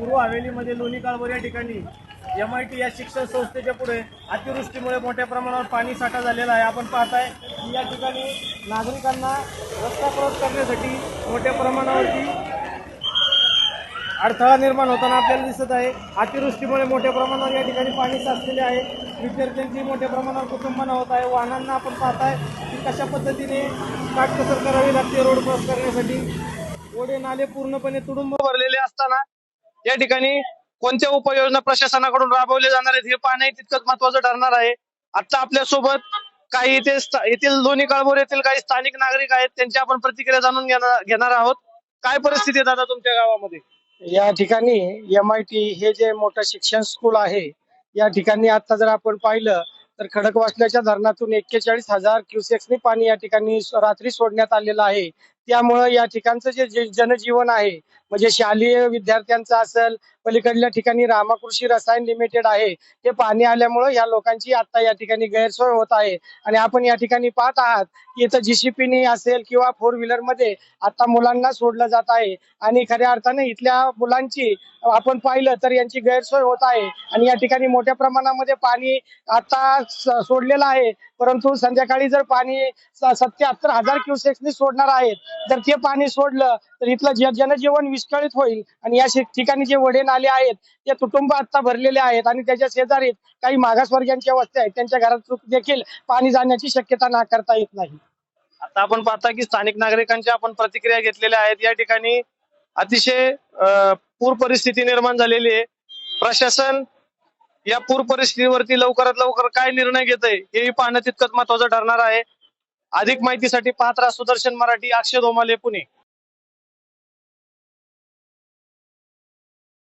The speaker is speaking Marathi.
पूर्व हवेलीमध्ये लोणी काळभोर या ठिकाणी एम आय टी या शिक्षण संस्थेच्या पुढे अतिवृष्टीमुळे मोठ्या प्रमाणावर पाणी साठा झालेला आहे. आपण पाहताय की या ठिकाणी नागरिकांना रस्ता क्रॉस करण्यासाठी मोठ्या प्रमाणावरती अडथळा निर्माण होताना आपल्याला दिसत आहे. अतिवृष्टीमुळे मोठ्या प्रमाणावर या ठिकाणी पाणी साचलेले आहे. विद्यार्थ्यांची मोठ्या प्रमाणावर कुटुंबांना होत आहे. वाहनांना आपण पाहताय की कशा पद्धतीने काटकसर करावी लागते रोड क्रॉस करण्यासाठी. ओढे नाले पूर्णपणे तुडुंब भरलेले असताना या ठिकाणी कोणत्या उपाययोजना प्रशासनाकडून राबवल्या जाणार आहेत हे पाहणे तितकंच महत्वाचं ठरणार आहे. आता आपल्यासोबत काही इथे येथील दोन्ही काळभोर येथील काही स्थानिक नागरिक आहेत त्यांची आपण प्रतिक्रिया जाणून घेणार आहोत. काय परिस्थिती आहे दादा तुमच्या गावामध्ये? या ठिकाणी एम आय टी हे जे मोठं शिक्षण स्कूल आहे या ठिकाणी आता जर आपण पाहिलं तर खडकवासल्याच्या धरणातून एक्केचाळीस हजार क्युसेक्सनी पाणी या ठिकाणी रात्री सोडण्यात आलेलं आहे. त्यामुळं या ठिकाणचं जे जनजीवन आहे म्हणजे शालेय विद्यार्थ्यांचं असेल पलीकडल्या ठिकाणी रामाकृषी रसायन लिमिटेड आहे ते पाणी आल्यामुळं या लोकांची आता या ठिकाणी गैरसोय होत आहे. आणि आपण या ठिकाणी पाहत आहात की इथं जीसीपीनी असेल किंवा फोर व्हीलरमध्ये आता मुलांना सोडलं जात आहे. आणि खऱ्या अर्थाने इथल्या मुलांची आपण पाहिलं तर यांची गैरसोय होत आहे. आणि या ठिकाणी मोठ्या प्रमाणामध्ये पाणी आता सोडलेलं आहे. परंतु संध्याकाळी जर पाणी सत्याहत्तर हजार क्युसेक्सनी सोडणार आहेत जर ते पाणी सोडलं तर इथलं जे- जनजीवन विस्कळीत होईल. आणि या ठिकाणी जे वडे नाले आहेत ते कुटुंब आता भरलेले आहेत. आणि त्याच्या शेजारीत काही मागासवर्गीयांच्या वस्त्या आहेत त्यांच्या घरात देखील पाणी जाण्याची शक्यता नाकारता येत नाही. आता आपण पाहता की स्थानिक नागरिकांच्या आपण प्रतिक्रिया घेतलेल्या आहेत. या ठिकाणी अतिशय पूर परिस्थिती निर्माण झालेली आहे. प्रशासन या पूर परिस्थितीवरती लवकरात लवकर काय निर्णय घेत आहे हेही पाहणं तितकंच महत्वाचं ठरणार आहे. अधिक माहितीसाठी पाहत राहा सुदर्शन मराठी अक्षय धोमाले पुणे.